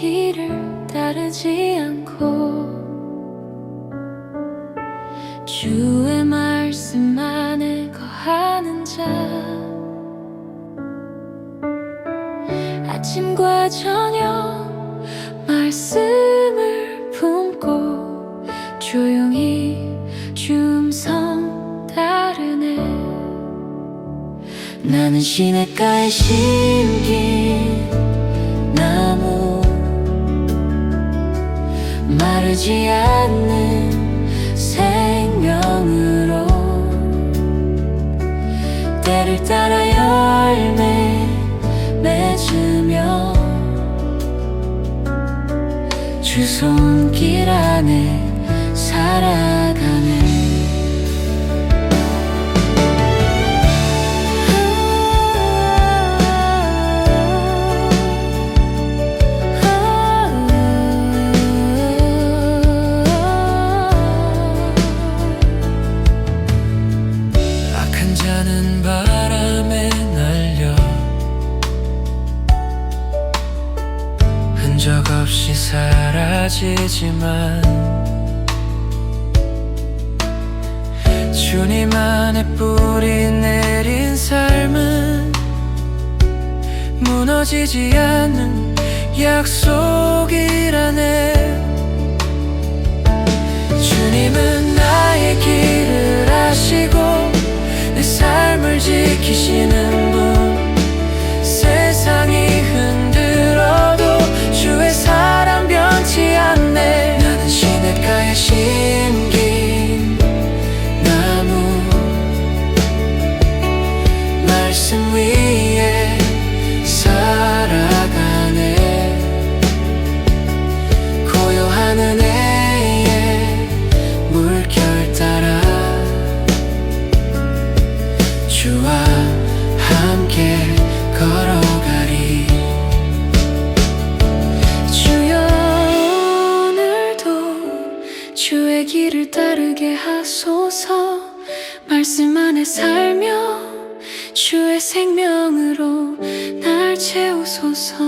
길을 따르지 않고 주의 말씀 안에 거하는 자. 아침과 저녁 말씀을 품고 조용히 줌성 따르네. 나는 시냇가에 심긴 마르지 않는 생명으로 때를 따라 열매 맺으며 주 손길 안에 살아가네 자는 바람에 날려. 흔적 없이 사라지지만 주님 안에 뿌리 내린 삶은 무너지지 않는 약속이라네 말씀 위에 살아가네. 고요한 은혜의 물결 따라 주와 함께 걸어가리. 주여 오늘도 주의 길을 따르게 하소서. 말씀 안에 살며 주의 생명으로 날 채우소서